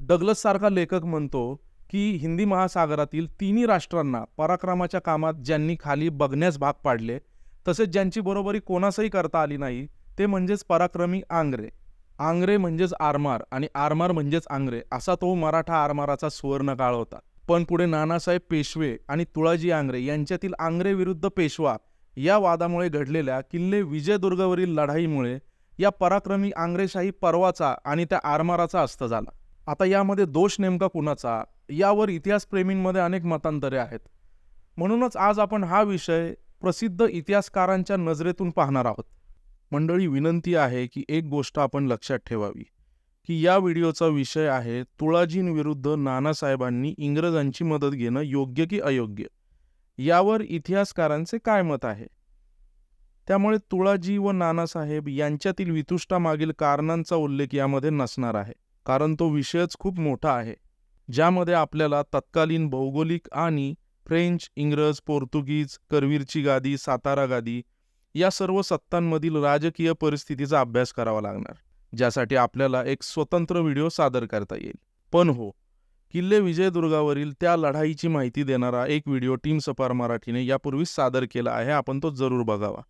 Douglas सारखा लेखक म्हणतो की हिंदी महासागरातील तिन्ही राष्ट्रांना पराक्रमाच्या कामात ज्यांनी खाली बघण्यास भाग पाडले तसेच ज्यांची बरोबरी कोणासही करता आली नाही ते म्हणजेच पराक्रमी आंग्रे. आंग्रे म्हणजेच आरमार आणि आरमार म्हणजेच आंग्रे असा तो मराठा आरमाराचा सुवर्णकाळ होता. पण पुढे नानासाहेब पेशवे आणि तुळाजी आंग्रे यांच्यातील आंग्रे विरुद्ध पेशवा या वादामुळे घडलेल्या किल्ले विजयदुर्गवरील लढाईमुळे या पराक्रमी आंग्रेशाही पर्वाचा आणि त्या आरमाराचा अस्त झाला. आता यामध्ये दोष नेमका कुणाचा? यावर इतिहासप्रेमींमध्ये अनेक मतांतरे आहेत. म्हणूनच आज आपण हा विषय प्रसिद्ध इतिहासकारांच्या नजरेतून पाहणार आहोत. मंडळी विनंती आहे की एक गोष्ट आपण लक्षात ठेवावी की या व्हिडिओचा विषय आहे तुळाजींविरुद्ध नानासाहेबांनी इंग्रजांची मदत घेणं योग्य की अयोग्य? यावर इतिहासकारांचे काय मत आहे? त्यामुळे तुळाजी व नानासाहेब यांच्यातील वितुष्टामागील कारणांचा उल्लेख यामध्ये नसणार आहे. कारण तो विषयच खूप मोठा आहे ज्यामध्ये आपल्याला तत्कालीन भौगोलिक आणि फ्रेंच इंग्रज पोर्तुगीज करवीरची गादी सातारा गादी या सर्व सत्तांमधील राजकीय परिस्थितीचा अभ्यास करावा लागणार ज्यासाठी आपल्याला एक स्वतंत्र व्हिडिओ सादर करता येईल. पण हो किल्ले विजयदुर्गावरील त्या लढाईची माहिती देणारा एक व्हिडिओ टीम सपार मराठीने यापूर्वीच सादर केला आहे आपण तो जरूर बघावा.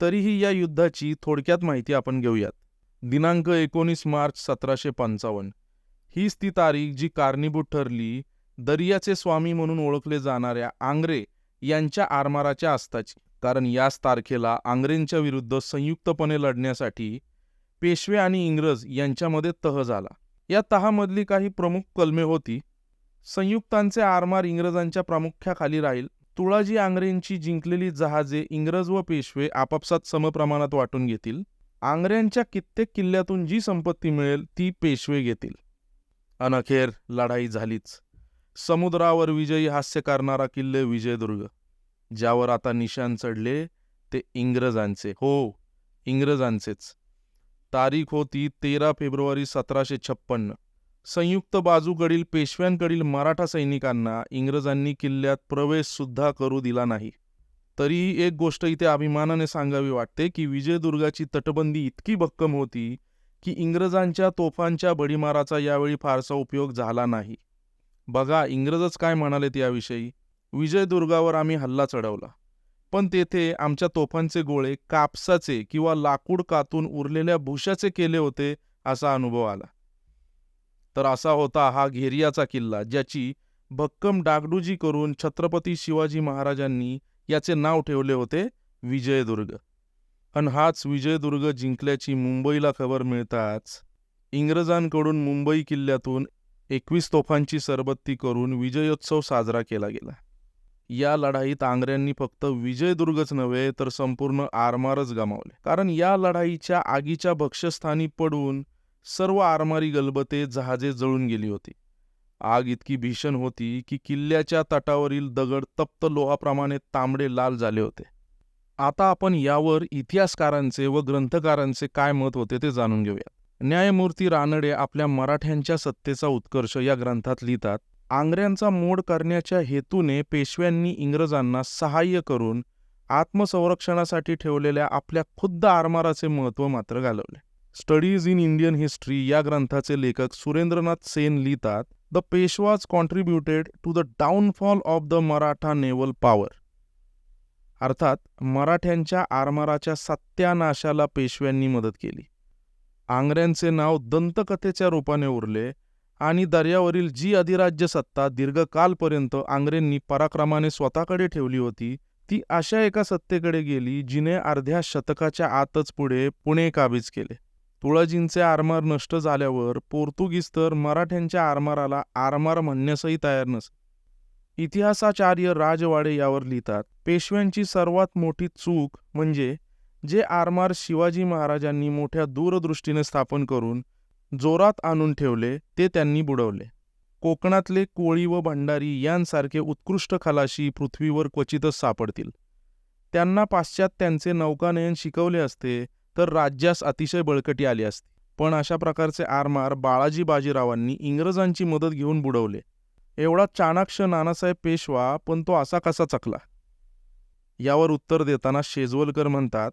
तरीही या युद्धाची थोडक्यात माहिती आपण घेऊयात. दिनांक एकोणीस मार्च सतराशे पंचावन्न. हीच ती तारीख जी कारणीभूत ठरली दर्याचे स्वामी म्हणून ओळखले जाणाऱ्या आंग्रे यांच्या आरमाराच्या आस्ताची कारण याच तारखेला आंग्रेंच्या विरुद्ध संयुक्तपणे लढण्यासाठी पेशवे आणि इंग्रज यांच्यामध्ये तह झाला. या तहामधली काही प्रमुख कलमे होती. संयुक्तांचे आरमार इंग्रजांच्या प्रामुख्याखाली राहील. तुळाजी आंग्रेंची जिंकलेली जहाजे इंग्रज व पेशवे आपापसात समप्रमाणात वाटून घेतील. आंग्र्यांच्या कित्येक किल्ल्यातून जी संपत्ती मिळेल ती पेशवे घेतील. अनखेर लढाई झालीच. समुद्रावर विजयी हास्य करणारा किल्ले विजयदुर्ग ज्यावर आता निशाण चढले ते इंग्रजांचे. हो इंग्रजांचेच. तारीख होती तेरा फेब्रुवारी सतराशे छप्पन्न संयुक्त बाजूकडील पेशव्यांकडील मराठा सैनिकांना इंग्रजांनी किल्ल्यात प्रवेशसुद्धा करू दिला नाही. तरीही एक गोष्ट इथे अभिमानाने सांगावी वाटते की विजयदुर्गाची तटबंदी इतकी भक्कम होती की इंग्रजांच्या तोफांच्या बडीमाराचा यावेळी फारसा उपयोग झाला नाही. बघा इंग्रजच काय म्हणालेत याविषयी? विजयदुर्गावर आम्ही हल्ला चढवला. पण तेथे आमच्या तोफांचे गोळे कापसाचे किंवा लाकूड कातून उरलेल्या भुशाचे केले होते असा अनुभव आला. तर असा होता हा घेरियाचा किल्ला ज्याची भक्कम डागडुजी करून छत्रपती शिवाजी महाराजांनी याचे नाव ठेवले होते विजयदुर्ग. आणि हाच विजयदुर्ग जिंकल्याची मुंबईला खबर मिळताच इंग्रजांकडून मुंबई किल्ल्यातून एकवीस तोफांची सरबत्ती करून विजयोत्सव साजरा केला गेला. या लढाईत आंग्र्यांनी फक्त विजयदुर्गच नव्हे तर संपूर्ण आरमारच गमावले. कारण या लढाईच्या आगीच्या भक्ष्यस्थानी पडून सर्व आरमारी गलबते जहाजे जळून गेली होती. आग इतकी भीषण होती की किल्ल्याच्या तटावरील दगड तप्त लोहाप्रमाणे तांबडे लाल झाले होते. आता आपण यावर इतिहासकारांचे व ग्रंथकारांचे काय मत होते ते जाणून घेऊया न्यायमूर्ती रानडे आपल्या मराठ्यांच्या सत्तेचा उत्कर्ष या ग्रंथात लिहितात आंग्र्यांचा मोड करण्याच्या हेतूने पेशव्यांनी इंग्रजांना सहाय्य करून आत्मसंरक्षणासाठी ठेवलेल्या आपल्या खुद्द आरमाराचे महत्त्व मात्र घालवले. स्टडीज इन इंडियन हिस्ट्री या ग्रंथाचे लेखक सुरेंद्रनाथ सेन लिहितात the Peshwas contributed to the downfall of the Maratha naval power. अर्थात मराठ्यांच्या आरमाराच्या सत्यानाशाला पेशव्यांनी मदत केली. आंग्र्यांचे नाव दंतकथेच्या रूपाने उरले आणि दर्यावरील जी अधिराज्य सत्ता दीर्घकालपर्यंत आंग्रेंनी पराक्रमाने स्वतःकडे ठेवली होती ती अशा एका सत्तेकडे गेली जिने अर्ध्या शतकाच्या आतच पुढे पुणे काबीज केले. तुळाजींचे आरमार नष्ट झाल्यावर पोर्तुगीज तर मराठ्यांच्या आरमाराला आरमार म्हणण्यासही तयार नस. इतिहासाचार्य राजवाडे यावर लिहितात पेशव्यांची सर्वात मोठी चूक म्हणजे जे आरमार शिवाजी महाराजांनी मोठ्या दूरदृष्टीने स्थापन करून जोरात आणून ठेवले ते त्यांनी बुडवले. कोकणातले कोळी व भंडारी यांसारखे उत्कृष्ट खलाशी पृथ्वीवर क्वचितच सापडतील. त्यांना पाश्चात्यांचे नौकानयन शिकवले असते तर राज्यास अतिशय बळकटी आली असती. पण अशा प्रकारचे आरमार बाळाजी बाजीरावांनी इंग्रजांची मदत घेऊन बुडवले. एवढा चाणाक्ष नानासाहेब पेशवा पण तो असा कसा चकला? यावर उत्तर देताना शेजवलकर म्हणतात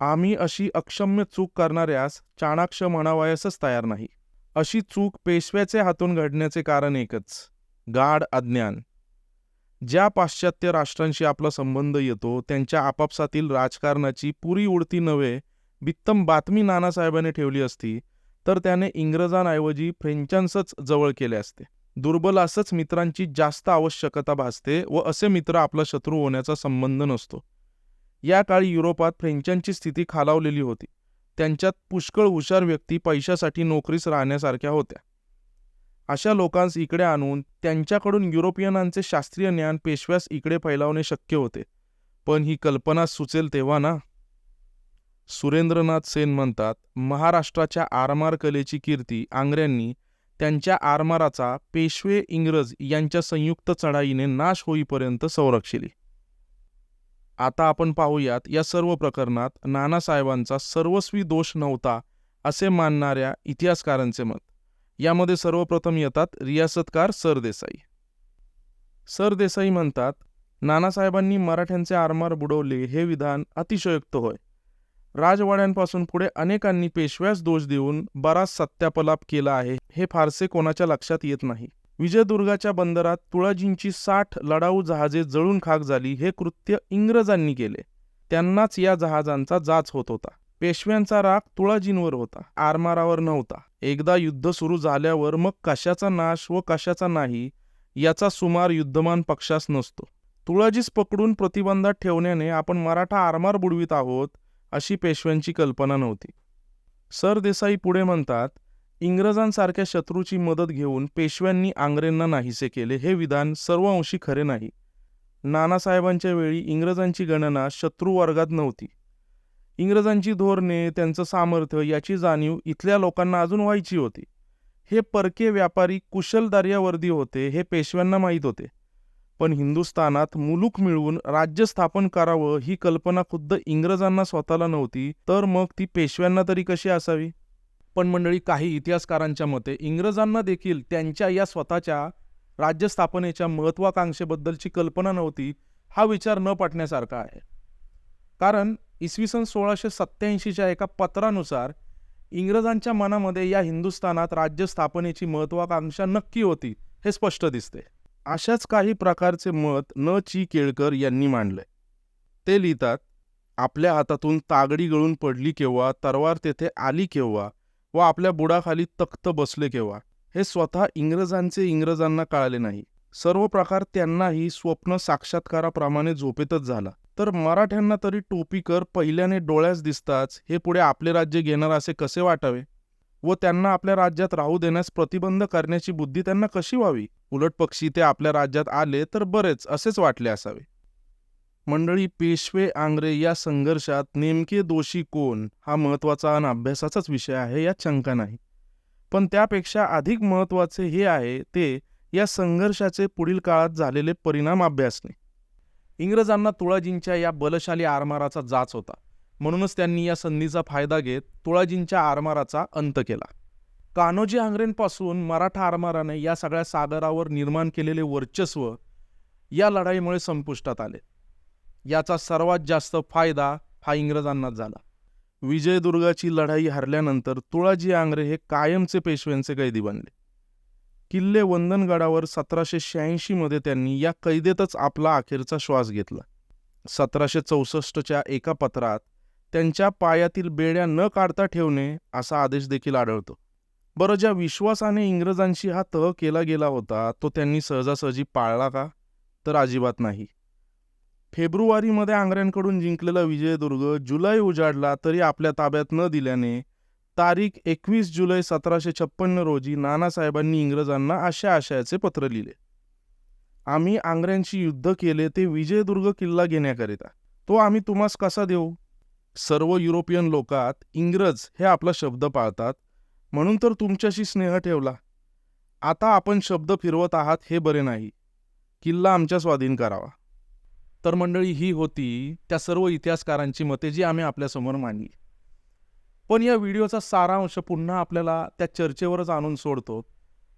आम्ही अशी अक्षम्य चूक करणाऱ्यास चाणाक्ष म्हणावयासच तयार नाही. अशी चूक पेशव्याचे हातून घडण्याचे कारण एकच गाढ अज्ञान. ज्या पाश्चात्य राष्ट्रांशी आपला संबंध येतो त्यांच्या आपापसातील राजकारणाची पुरी उडती नव्हे बित्तम बातमी नानासाहेबाने ठेवली असती तर त्याने इंग्रजांऐवजी फ्रेंचांसच जवळ केले असते. दुर्बलासच मित्रांची जास्त आवश्यकता भासते व असे मित्र आपला शत्रू होण्याचा संबंध नसतो. या काळी युरोपात फ्रेंचांची स्थिती खालावलेली होती. त्यांच्यात पुष्कळ हुशार व्यक्ती पैशासाठी नोकरीस राहण्यासारख्या होत्या. अशा लोकांस इकडे आणून त्यांच्याकडून युरोपियनांचे शास्त्रीय ज्ञान पेशव्यास इकडे फैलावणे शक्य होते. पण ही कल्पना सुचेल तेव्हा ना? सुरेंद्रनाथ सेन म्हणतात महाराष्ट्राच्या आरमार कलेची कीर्ती आंग्र्यांनी त्यांच्या आरमाराचा पेशवे इंग्रज यांच्या संयुक्त चढाईने नाश होईपर्यंत संरक्षिली. आता आपण पाहूयात या सर्व प्रकरणात नानासाहेबांचा सर्वस्वी दोष नव्हता असे मानणाऱ्या इतिहासकारांचे मत. यामध्ये सर्वप्रथम येतात रियासतकार सरदेसाई सरदेसाई म्हणतात नानासाहेबांनी मराठ्यांचे आरमार बुडवले हे विधान अतिशयोक्त होय. राजवाड्यांपासून पुढे अनेकांनी पेशव्यास दोष देऊन बराच सत्यापलाप केला आहे हे फारसे कोणाच्या लक्षात येत नाही. विजयदुर्गाच्या बंदरात तुळाजींची साठ लढाऊ जहाजे जळून खाक झाली हे कृत्य इंग्रजांनी केले. त्यांनाच या जहाजांचा जाच होत होता. पेशव्यांचा राग तुळाजींवर होता. आरमारावर नव्हता. एकदा युद्ध सुरू झाल्यावर मग कशाचा नाश व कशाचा नाही याचा सुमार युद्धमान पक्षास नसतो. तुळाजीस पकडून प्रतिबंधात ठेवण्याने आपण मराठा आरमार बुडवीत आहोत अशी पेशव्यांची कल्पना नव्हती. सरदेसाई पुढे म्हणतात इंग्रजांसारख्या शत्रूची मदत घेऊन पेशव्यांनी आंग्रेंना नाहीसे केले हे विधान सर्व अंशी खरे नाही. नानासाहेबांच्या वेळी इंग्रजांची गणना शत्रू वर्गात नव्हती. इंग्रजांची धोरणे त्यांचं सामर्थ्य याची जाणीव इथल्या लोकांना अजून व्हायची होती. हे परके व्यापारी कुशल दर्यावर्दी होते हे पेशव्यांना माहीत होते. पण हिंदुस्थानात मुलूक मिळवून राज्य स्थापन करावं ही कल्पना खुद्द इंग्रजांना स्वतःला नव्हती तर मग ती पेशव्यांना तरी कशी असावी? पण मंडळी काही इतिहासकारांच्या मते इंग्रजांना देखील त्यांच्या या स्वतःच्या राज्यस्थापनेच्या महत्वाकांक्षेबद्दलची कल्पना नव्हती हा विचार न पटण्यासारखा आहे. कारण इसवी सन सोळाशे सत्त्याऐंशीच्या एका पत्रानुसार इंग्रजांच्या मनामध्ये या हिंदुस्थानात राज्य स्थापनेची महत्वाकांक्षा नक्की होती हे स्पष्ट दिसते. अशाच काही प्रकारचे मत न ची केळकर यांनी मांडले. ते लिहितात आपल्या हातातून तागडी गळून पडली केव्हा तरवार तेथे आली केव्हा व आपल्या बुडाखाली तख्त बसले केव्हा हे स्वतः इंग्रजांचे इंग्रजांना कळाले नाही. सर्व प्रकार त्यांनाही स्वप्न साक्षात्काराप्रमाणे झोपेतच झाला. तर मराठ्यांना तरी टोपीकर पहिल्याने डोळ्यास दिसताच हे पुढे आपले राज्य घेणार असे कसे वाटावे? व त्यांना आपल्या राज्यात राहू देण्यास प्रतिबंध करण्याची बुद्धी त्यांना कशी व्हावी? उलट पक्षी ते आपल्या राज्यात आले तर बरेच असेच वाटले असावे. मंडळी पेशवे आंग्रे या संघर्षात नेमके दोषी कोण? हा महत्त्वाचा आणि अभ्यासाचाच विषय आहे यात शंका नाही. पण त्यापेक्षा अधिक महत्त्वाचे हे आहे ते या संघर्षाचे पुढील काळात झालेले परिणाम अभ्यासणे. इंग्रजांना तुळाजींच्या या बलशाली आरमाराचा जाच होता. म्हणूनच त्यांनी या संधीचा फायदा घेत तुळाजींच्या आरमाराचा अंत केला. कान्होजी आंग्रेंपासून मराठा आरमाराने या सगळ्या सागरावर निर्माण केलेले वर्चस्व या लढाईमुळे संपुष्टात आले. याचा सर्वात जास्त फायदा हा इंग्रजांनाच झाला. विजयदुर्गाची लढाई हरल्यानंतर तुळाजी आंग्रे हे कायमचे पेशव्यांचे कैदी बनले. किल्ले वंदनगडावर सतराशे शहाऐंशी मध्ये त्यांनी या कैदेतच आपला अखेरचा श्वास घेतला. सतराशे चौसष्टच्या एका पत्रात त्यांच्या पायातील बेड्या न काढता ठेवणे असा आदेश देखील आढळतो. बरं ज्या विश्वासाने इंग्रजांशी हा तह केला गेला होता तो त्यांनी सहजासहजी पाळला का? तर अजिबात नाही. फेब्रुवारीमध्ये आंग्र्यांकडून जिंकलेला विजयदुर्ग जुलै उजाडला तरी आपल्या ताब्यात न दिल्याने तारीख एकवीस जुलै सतराशे छप्पन्न रोजी नानासाहेबांनी इंग्रजांना अशा आशयाचे पत्र लिहिले. आम्ही आंग्र्यांशी युद्ध केले ते विजयदुर्ग किल्ला घेण्याकरिता. तो आम्ही तुम्हास कसा देऊ? सर्व युरोपियन लोकात इंग्रज हे आपला शब्द पाळतात म्हणून तर तुमच्याशी स्नेह ठेवला. आता आपण शब्द फिरवत आहात हे बरे नाही. किल्ला आमच्या स्वाधीन करावा. तर मंडळी ही होती त्या सर्व इतिहासकारांची मते जी आम्ही आपल्यासमोर मांडली. पण या व्हिडिओचा सारांश पुन्हा आपल्याला त्या चर्चेवरच आणून सोडतो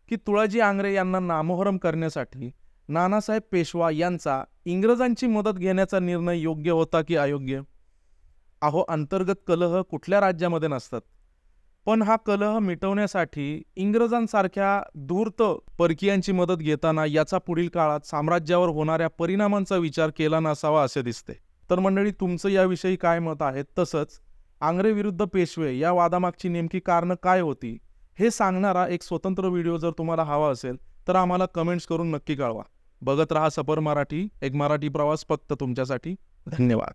की तुळाजी आंग्रे यांना नामोहरम करण्यासाठी नानासाहेब पेशवा यांचा इंग्रजांची मदत घेण्याचा निर्णय योग्य होता की अयोग्य? अहो अंतर्गत कलह कुठल्या राज्यामध्ये नसतात. पण हा कलह मिटवण्यासाठी इंग्रजांसारख्या धूर्त परकीयांची मदत घेताना याचा पुढील काळात साम्राज्यावर होणाऱ्या परिणामांचा विचार केला नसावा असे दिसते. तर मंडळी तुमचं याविषयी काय मत आहे? तसंच आंग्रे विरुद्ध पेशवे या वादामागची नेमकी कारणं काय होती हे सांगणारा एक स्वतंत्र व्हिडिओ जर तुम्हाला हवा असेल तर आम्हाला कमेंट्स करून नक्की कळवा. बघत रहा सपर मराठी एक मराठी प्रवास फक्त तुमच्यासाठी. धन्यवाद.